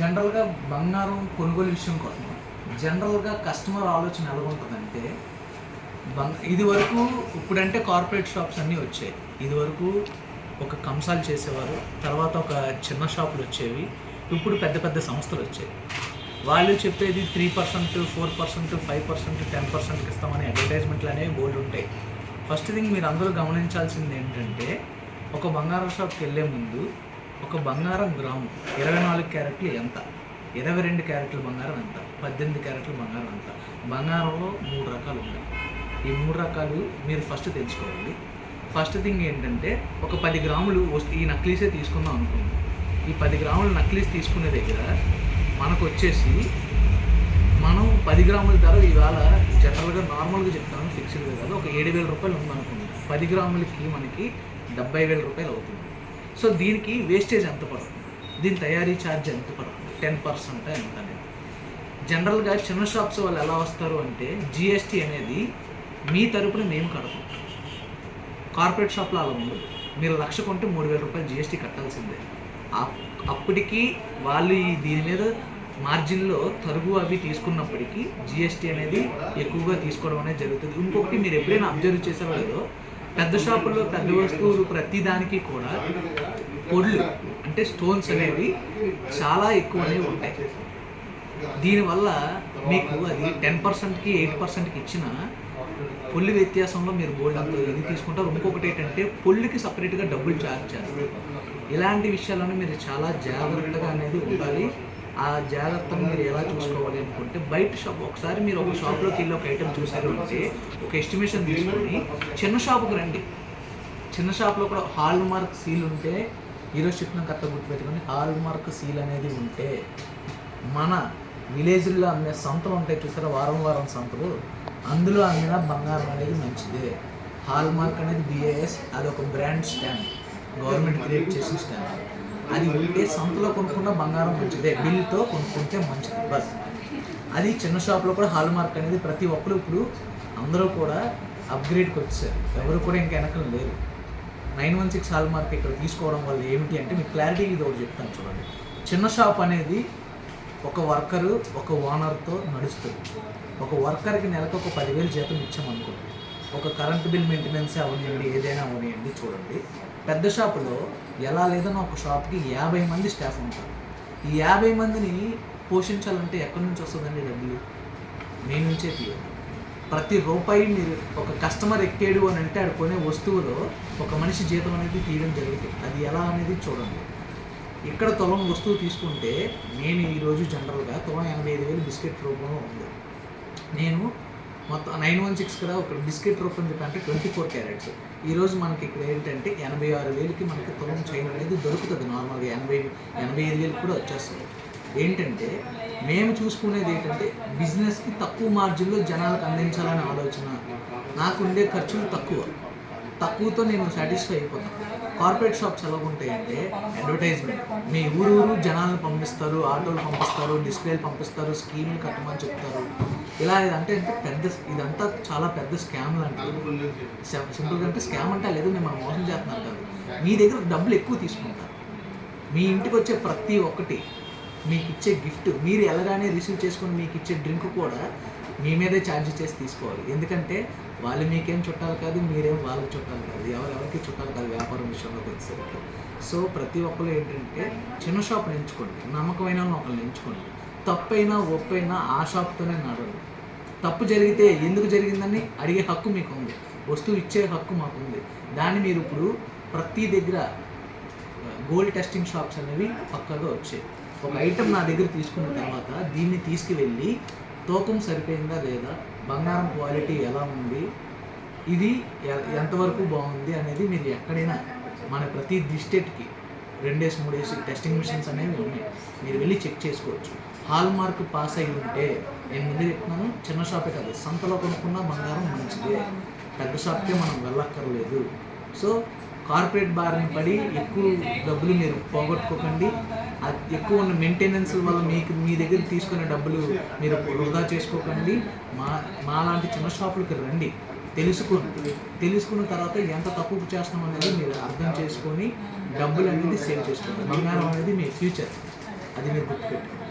జనరల్గా బంగారం కొనుగోలు విషయం కోసం జనరల్గా కస్టమర్ ఆలోచన ఎలా ఉంటుందంటే బంగ ఇది వరకు ఇప్పుడంటే కార్పొరేట్ షాప్స్ అన్నీ వచ్చాయి. ఇది వరకు ఒక కంసాలు చేసేవారు తర్వాత ఒక చిన్న షాపులు వచ్చేవి ఇప్పుడు పెద్ద పెద్ద సంస్థలు వచ్చాయి. వాళ్ళు చెప్పేది three percent four percent five percent ten పర్సెంట్కి ఇస్తామని అడ్వర్టైజ్మెంట్లు అనేవి బోర్డు ఉంటాయి. ఫస్ట్ థింగ్ మీరు అందరూ గమనించాల్సింది ఏంటంటే ఒక బంగారం షాప్కి వెళ్ళే ముందు ఒక బంగారం గ్రాము ఇరవై నాలుగు క్యారెట్లు ఎంత? ఇరవై రెండు క్యారెట్ల బంగారం ఎంత? పద్దెనిమిది క్యారెట్ల బంగారం ఎంత? బంగారంలో మూడు రకాలు ఉన్నాయి. ఈ మూడు రకాలు మీరు ఫస్ట్ తెలుసుకోవాలి. ఫస్ట్ థింగ్ ఏంటంటే ఒక పది గ్రాములు వస్తే ఈ నక్లీసే తీసుకుందాం అనుకుంది. ఈ పది గ్రాములు నక్లీస్ తీసుకునే దగ్గర మనకు వచ్చేసి మనం పది గ్రాముల ధర ఇవాళ జనరల్గా నార్మల్గా చెప్తాను ఫిక్స్డ్గా కాదు ఒక ఏడు వేల రూపాయలు ఉందనుకుంది పది గ్రాములకి మనకి డెబ్బై వేల రూపాయలు అవుతుంది. సో దీనికి వేస్టేజ్ ఎంత పడుతుంది? దీని తయారీ ఛార్జ్ ఎంత పడుతుంది? టెన్ పర్సెంట్ ఎంత అనేది. జనరల్గా చిన్న షాప్స్ వాళ్ళు ఎలా వస్తారు అంటే జిఎస్టీ అనేది మీ తరపున మేము కడతాం కార్పొరేట్ షాప్లో అలా ఉండదు మీరు లక్ష కొంటే మూడు వేల రూపాయలు జిఎస్టీ కట్టాల్సిందే. అప్పటికి వాళ్ళు దీని మీద మార్జిన్లో తరుగు అవి తీసుకున్నప్పటికీ జిఎస్టీ అనేది ఎక్కువగా తీసుకోవడం అనేది జరుగుతుంది. ఇంకొకటి మీరు ఎప్పుడైనా అబ్జర్వ్ చేసారో లేదో పెద్ద షాపుల్లో పెద్ద వస్తువులు ప్రతి దానికి కూడా పొడులు అంటే స్టోన్స్ అనేవి చాలా ఎక్కువనే ఉంటాయి. దీనివల్ల మీకు అది టెన్ పర్సెంట్కి ఎయిట్ పర్సెంట్కి ఇచ్చిన పొల్లి వ్యత్యాసంలో మీరు గోల్డ్ అంత ఇది తీసుకుంటారు. ఇంకొకటి ఏంటంటే పొల్లికి సపరేట్గా డబ్బులు ఛార్జ్ చేస్తారు. ఇలాంటి విషయాలను మీరు చాలా జాగ్రత్తగా అనేది ఉండాలి. ఆ జాగ్రత్తను మీరు ఎలా చూసుకోవాలి అనుకుంటే బయట షాప్ ఒకసారి మీరు ఒక షాప్లోకి వెళ్ళి ఒక ఐటెం చూసారు అంటే ఒక ఎస్టిమేషన్ తీసుకొని చిన్న షాపుకి రండి. చిన్న షాప్లో కూడా హాల్ మార్క్ సీల్ ఉంటే ఈరోజు చెప్పిన కరెక్ట్గా గుర్తుపెట్టుకొని హాల్ మార్క్ సీల్ అనేది ఉంటే మన విలేజ్లో అమ్మే సంతలు ఉంటాయి చూసారా? వారం వారం సంతలు. అందులో అమ్మిన బంగారం అనేది మంచిదే. హాల్ మార్క్ అనేది బిఏఎస్ అది ఒక బ్రాండ్ స్టాండ్ గవర్నమెంట్ క్రియేట్ చేసిన స్టాంప్ అది ఉంటే సంతలో కొనుక్కున్న బంగారం మంచిదే బిల్తో కొనుక్కుంటే మంచిది బస్. అది చిన్న షాప్లో కూడా హాల్ మార్క్ అనేది ప్రతి ఒక్కరు ఇప్పుడు అందరూ కూడా అప్గ్రేడ్కి వచ్చారు. ఎవరు కూడా ఇంకా వెనకలు లేరు. Nine one six hallmark ఇక్కడ తీసుకోవడం వల్ల ఏమిటి అంటే మీకు క్లారిటీ ఇది ఒకటి చెప్తాను చూడండి. చిన్న షాప్ అనేది ఒక వర్కరు ఒక ఓనర్తో నడుస్తుంది. ఒక వర్కర్కి నెలకు ఒక పదివేలు జీతం ఇచ్చామనుకోండి. ఒక కరెంట్ బిల్ మెయింటెనెన్స్ అవనివ్వండి ఏదైనా అవనివ్వండి చూడండి. పెద్ద షాపులో ఎలా లేదన్నా ఒక షాప్కి యాభై మంది స్టాఫ్ ఉంటారు. ఈ యాభై మందిని పోషించాలంటే ఎక్కడి నుంచి వస్తుందండి డబ్బులు? మీ నుంచే తీయాలి ప్రతి రూపాయి మీరు ఒక కస్టమర్ ఎక్కాడు అని అంటే ఆడు కొనే వస్తువులో ఒక మనిషి జీతం అనేది తీయడం జరుగుతుంది అది ఎలా అనేది చూడండి. ఇక్కడ తొలం వస్తువు తీసుకుంటే నేను ఈరోజు జనరల్గా తొలం ఎనభై ఐదు వేలు బిస్కెట్ రూపంలో ఉంది. నేను మొత్తం నైన్ వన్ సిక్స్ కదా ఒక బిస్కెట్ రూపం చెప్పంటే ట్వంటీ ఫోర్ క్యారెట్స్. ఈరోజు మనకి ఇక్కడ ఏంటంటే ఎనభై ఆరు వేలకి మనకి తులం చైన్ అనేది దొరుకుతుంది నార్మల్గా. ఎనభై ఎనభై ఐదు వేలకు కూడా వచ్చేస్తుంది. ఏంటంటే మేము చూసుకునేది ఏంటంటే బిజినెస్కి తక్కువ మార్జిన్లో జనాలకు అందించాలనే ఆలోచన. నాకు ఉండే ఖర్చులు తక్కువ. తక్కువతో నేను సాటిస్ఫై అయిపోతాను. కార్పొరేట్ షాప్స్ ఎలా ఉంటాయంటే అడ్వర్టైజ్మెంట్. మీ ఊరు ఊరు జనాలను పంపిస్తారు ఆటోలు పంపిస్తారు డిస్ప్లేలు పంపిస్తారు స్కీములు కట్టమని చెప్తారు. ఇలా ఇదంటే అంటే పెద్ద ఇదంతా చాలా పెద్ద స్కామ్ లాంటిది. సింపుల్గా అంటే స్కామ్ అంటే లేదు మేము మోసం చేస్తున్నాం కాదు. మీ దగ్గర డబ్బులు ఎక్కువ తీసుకుంటారు. మీ ఇంటికి వచ్చే ప్రతి ఒక్కటి మీకు ఇచ్చే గిఫ్ట్ మీరు ఎలాగానే రిసీవ్ చేసుకుని మీకు ఇచ్చే డ్రింక్ కూడా మీ మీదే ఛార్జ్ చేసి తీసుకోవాలి. ఎందుకంటే వాళ్ళు మీకేం చుట్టాలు కాదు మీరేం వాళ్ళకి చుట్టాలు కాదు. ఎవరెవరికి చుట్టాలు కాదు వ్యాపారం విషయంలోకి వచ్చేసరికి. సో ప్రతి ఒక్కరు ఏంటంటే చిన్న షాప్ని ఎంచుకోండి నమ్మకమైన వాళ్ళని ఒకరిని ఎంచుకోండి తప్పైనా ఒప్పైనా ఆ షాప్తోనే నడవండి తప్పు జరిగితే ఎందుకు జరిగిందని అడిగే హక్కు మీకు ఉంది వస్తువు ఇచ్చే హక్కు మాకు ఉంది దాన్ని మీరు ఇప్పుడు ప్రతి దగ్గర గోల్డ్ టెస్టింగ్ షాప్స్ అనేవి పక్కగా వచ్చాయి. ఒక ఐటెం నా దగ్గర తీసుకున్న తర్వాత దీన్ని తీసుకువెళ్ళి తూకం సరిపోయిందా లేదా బంగారం క్వాలిటీ ఎలా ఉంది ఇది ఎంతవరకు బాగుంది అనేది మీరు ఎక్కడైనా మన ప్రతి డిస్టేట్కి రెండేసి మూడేసి టెస్టింగ్ మిషన్స్ అనేవి ఉన్నాయి. మీరు వెళ్ళి చెక్ చేసుకోవచ్చు. హాల్ మార్క్ పాస్ అయి ఉంటే నేను ముందు చెప్తున్నాను చిన్న షాపే కాదు సంతలో కొనుక్కున్న బంగారం మంచిదే. పెద్ద షాప్కే మనం వెళ్ళక్కర్లేదు. సో కార్పొరేట్ బారిన పడి ఎక్కువ డబ్బులు మీరు పోగొట్టుకోకండి. అది ఎక్కువ ఉన్న మెయింటెనెన్స్ వల్ల మీకు మీ దగ్గర తీసుకునే డబ్బులు మీరు వృధా చేసుకోకండి. మా మా లాంటి చిన్న షాపులకి రండి. తెలుసుకోండి తెలుసుకున్న తర్వాత ఎంత తక్కువ చేస్తున్నాం అనేది మీరు అర్థం చేసుకొని డబ్బులు అనేది సేవ్ చేసుకోండి. బంగారం అనేది మీ ఫ్యూచర్. అది మీరు గుర్తుపెట్టుకోండి.